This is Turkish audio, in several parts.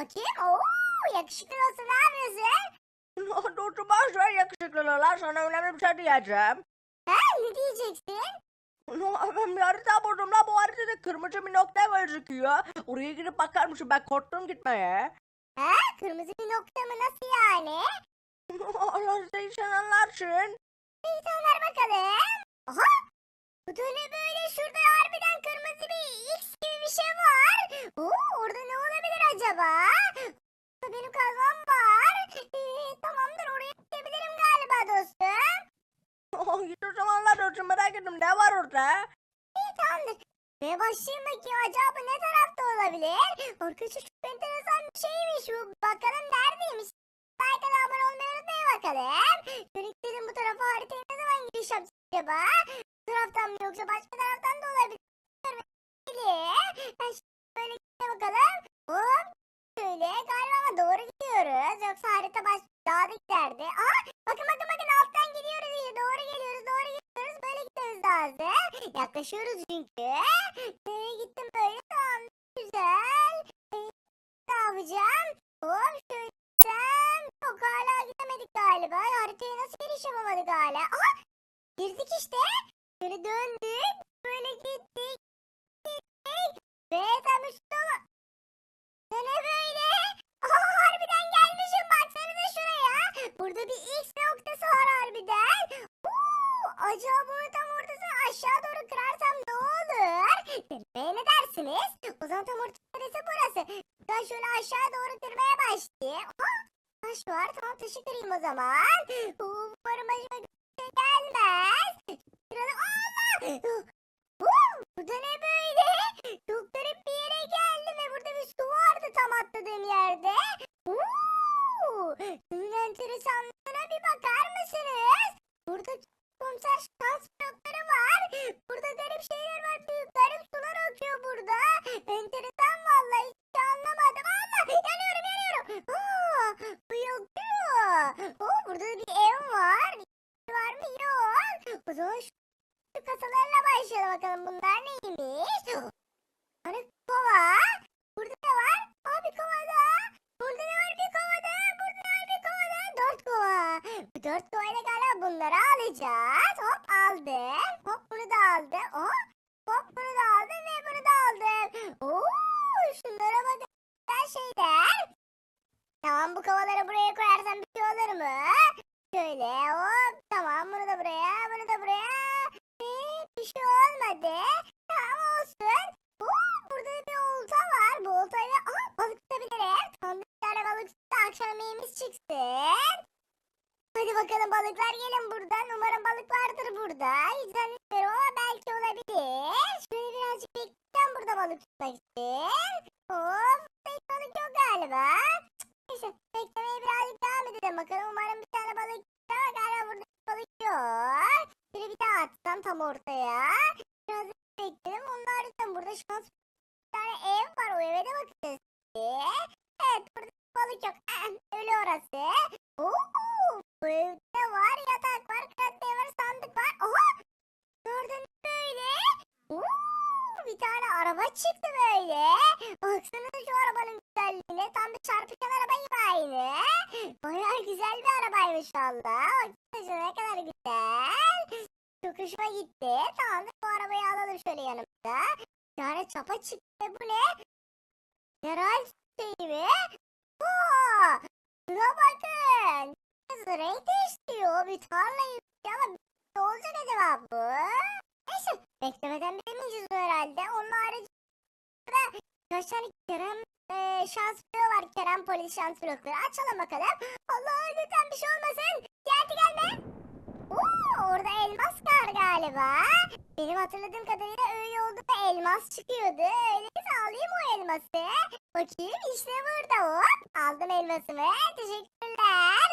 Bakayım. Oo, yakışıklı olsun. Ne yapıyorsun? Dostum boş ver yakışıklılılar sana önemli bir şey diyeceğim. Ha, ne diyeceksin? Ben bir harita buldum la bu haritada kırmızı bir nokta gözüküyor. Oraya gidip bakar mısın ben korktum gitmeye. Ha, kırmızı bir nokta mı? Nasıl yani? Allah sen anlarsın. İyi tamam ver bakalım. Aha. Bu da ne böyle? Şurada harbiden kırmızı bir X gibi bir şey var. Oo, orada ne olabilir acaba? Benim kazmam var. Ee, tamamdır oraya gidebilirim galiba dostum. Git o zaman la dostum merak ettim ne var orada? İyi tamamdır. Ve başlayayım bakayım acaba ne tarafta olabilir? Arkadaşlar çok enteresan bir şeymiş bu. Bakalım neredeymiş? Like'a da abone olmayı unutmayın bakalım. Gidelim bu tarafa haritaya ne zaman giriş yapacağız acaba? Mı yoksa başka taraftan da olabilir? Ben şimdi böyle gideyim bakalım. Hop. Şöyle galiba ama doğru gidiyoruz. Yoksa harita baş daha da giderdi. Aa bakın bakın bakın alttan gidiyoruz işte. Doğru geliyoruz doğru gidiyoruz. Böyle gitmemiz lazım. Yaklaşıyoruz çünkü. Nereye gittim böyle tamam. Güzel. Ee, ne yapacağım? Hop şöyle gitsem. Yok hala gidemedik galiba. Haritaya nasıl giriş yapamadık hala? Aha girdik işte. Şöyle döndük. Böyle gittik. Gittik. Ve. Bu Ne böyle? Aha harbiden gelmişim. Baksanıza şuraya. Burada bir X noktası var harbiden. Oo, acaba bunu tam ortasına aşağı doğru kırarsam ne olur? Kırmaya ne dersiniz? O zaman tam ortası burası? Ben şöyle aşağı doğru kırmaya başlayayım. Aha, taş var. Tamam taşı kırayım o zaman. Oo, Allah! Oo, Burada ne böyle? Çok garip bir yere geldim ve burada bir su vardı tam atladığım yerde. Oo, Bunun enteresanlığına bir bakar mısınız? Burada komiser şans blokları var. Burada garip şeyler var. Büyük garip sular akıyor burada. Enteresan vallahi hiç şey anlamadım. Allah yanıyorum yanıyorum. Aa, bu yakıyor. Oo, burada bir ev var. Var mı? Yok. O zaman şu şu kasalarla başlayalım bakalım bunlar neymiş? Hani kova. Burada ne var? Aa bir kova daha. Burada ne var bir kova daha. Burada ne var bir kova daha. Dört kova. Bu dört kovayla galiba bunları alacağız. Hop aldım. Hop bunu da aldım. Hop. Hop bunu da aldım ve bunu da aldım. Oo şunlara bakın. Şeyler. Tamam bu kovaları buraya koyarsam bir şey olur mu? Şöyle hop. Tamam bunu da buraya. Bunu da buraya. Ee, bir şey olmadı. Tamam olsun. Oo, burada bir olta var. Bu oltayla Aa, balık tutabilirim. Tamam bir tane balık tuttu. Akşam yemeğimiz çıksın. Hadi bakalım balıklar gelin buradan. Umarım balık vardır burada. Hiç zannetmiyorum ama belki olabilir. Şöyle birazcık bekleyeceğim burada balık tutmak için. Burada hiç balık yok galiba. Neyse beklemeye birazcık devam edelim bakalım. Umarım bir tane balık ama galiba burada balık yok. Şöyle bir daha atsam tam ortaya. Biraz bekledim. Onun haricinde burada şans bir tane ev var. O eve de bakacağız. Evet burada balık yok. Ölü orası. Oo, bu evde var yatak var. Krateye var sandık var. Oha. Gördün böyle? Oo, bir tane araba çıktı böyle. Baksanıza şu arabanın güzelliğine. Tam bir çarpışan araba gibi aynı. Bayağı güzel bir arabaymış valla. Baksanıza ne kadar güzel. Çok hoşuma gitti. Tamamdır bu arabayı alalım şöyle yanımıza. Bir tane çapa çıktı. Bu ne? Herhal şeyi mi? Oo, şuna bakın. Renk değiştiriyor. Bir tarla yapıyor ama ne olacak acaba bu? Neyse beklemeden bilemeyeceğiz herhalde. Onun haricinde kaç tane Kerem e, şans bloğu var. Kerem polis şans blokları. Açalım bakalım. Allah lütfen bir şey olmasın. Geldi gelme. Oo, orada elmas var galiba. Benim hatırladığım kadarıyla öyle oldu da elmas çıkıyordu. Öyleyse alayım o elması. Bakayım işte burada hop. Aldım elmasımı.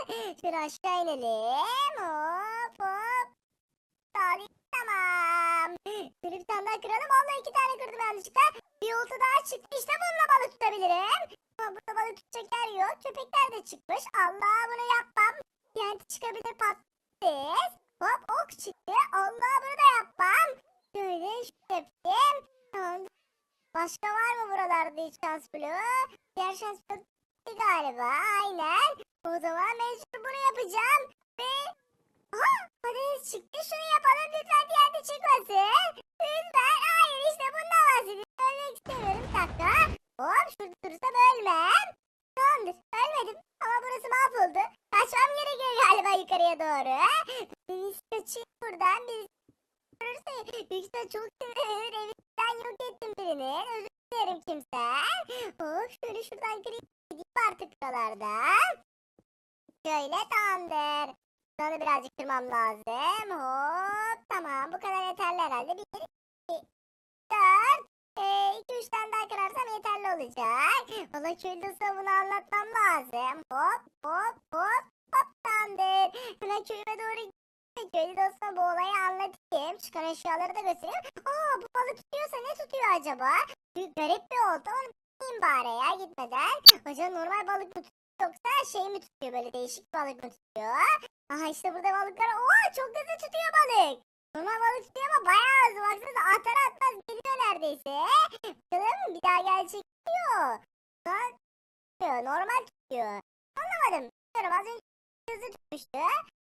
Teşekkürler. Şöyle aşağı inelim. Hop hop. Tamam. Şöyle bir tane daha kıralım. Vallahi iki tane kırdım yanlışlıkla. Bir olta daha çıktı. İşte bununla balık tutabilirim. Ama burada balık tutacak yer yok. Köpekler de çıkmış. Allah bunu yapmam. Yani çıkabilir patates. Hop ok çıktı. Allah bunu da yapmam. Şöyle. Tamam. başka var mı buralarda hiç şans bloğu? Diğer şans bloğu bitti galiba. Aynen. O zaman mecbur bunu yapacağım. Ve Aha patates çıktı. Şunu yapalım lütfen diğerde çıkmasın. Lütfen. Hayır işte bundan bahsediyorum. Ölmek istemiyorum. Bir dakika. Hop şurada durursam ölmem. Tamamdır. Ölmedim. Ama burası mahvoldu. Kaçmam gerekiyor galiba yukarıya doğru. Birisi kaçıyor buradan. Birisi görürse büyük ihtimalle çok sinirlenir. Evinden yok ettim birini. Özür dilerim kimsen. Hop şöyle şuradan gireyim. Buralardan. Şöyle tamamdır. Şunu birazcık kırmam lazım. Hop tamam bu kadar yeterli herhalde. Bir, iki, dört. Ee, iki üç tane daha kırarsam yeterli olacak. Valla köylü bunu anlatmam lazım. Hop hop hop hop tamamdır. Hemen köyüme doğru. Köylü dostuma bu olayı anlatayım. Çıkan eşyaları da göstereyim. Aa bu balık tutuyorsa ne tutuyor acaba? Garip bir oldu. Onu bileyim bari ya gitmeden. Acaba normal balık mı tutuyor yoksa şey mi tutuyor böyle değişik balık mı tutuyor? Aha işte burada balıklar. Oo çok hızlı tutuyor balık. Normal balık tutuyor ama bayağı hızlı. Baksanıza atar atmaz geliyor neredeyse. Bakalım bir daha gelecek diyor. Tutuyor. Normal tutuyor. Anlamadım. Bilmiyorum az önce hızlı tutmuştu.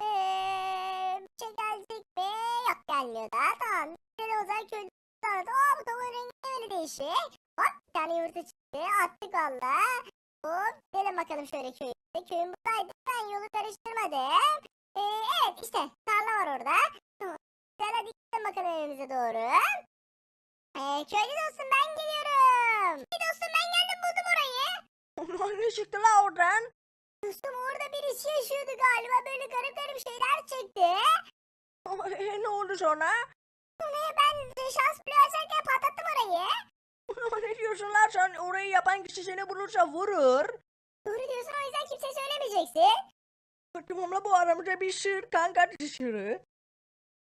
Eee bir şey gelecek mi? Yok gelmiyor da. Tamam. Bir de o zaman tanıdı. Aa bu tavuğun rengi niye öyle değişik. Tane yumurta çıktı. Attık valla. Hop gidelim bakalım şöyle köyü. Köyün buradaydı. Ben yolu karıştırmadım. Ee, evet işte tarla var orada. Güzel hadi gidelim bakalım evimize doğru. Ee, köylü dostum ben geliyorum. Köylü dostum ben geldim buldum orayı. ne çıktı la oradan? Dostum orada birisi yaşıyordu galiba. Böyle garip garip şeyler çekti. E, ne oldu sonra? Sonra ben şans bile açarken patlattım orayı. Ne diyorsun lan sen? Orayı yapan kişi seni bulursa vurur. Doğru diyorsun o yüzden kimseye söylemeyeceksin. Tamam la bu aramızda bir sır kanka sırrı.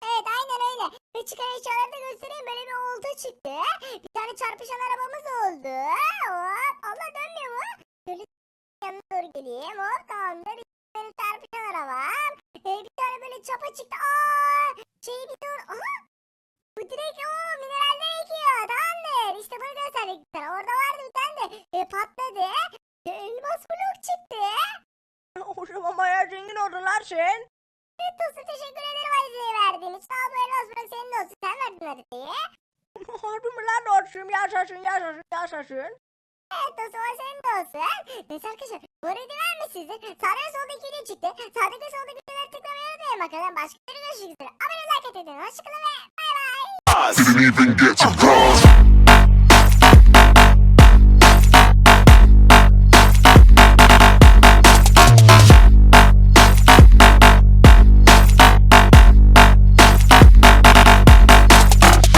Evet aynen öyle. Ve çıkan eşyaları da göstereyim. Böyle bir olta çıktı. Bir tane çarpışan arabamız oldu. Hop. Allah dönmüyor mu? Şöyle yanına doğru geleyim. Hop tamamdır. Benim çarpışan arabam. Ee, bir tane böyle çapa çıktı. Aa, sen. Evet dostum teşekkür ederim haritayı verdiğin için. Sağ ol bu elmas blok senin olsun. Sen verdin haritayı. Harbi mi lan dostum? Yaşasın yaşasın yaşasın. Evet dostum o senin de olsun. Neyse arkadaşlar bu arada vermişsiniz. Sağda ve soldaki video çıktı. Sağdaki ve soldaki videoları tıklamayı unutmayın bakalım. Başka bir görüşmek üzere. Abone like atın. Hoşçakalın ve bay bay.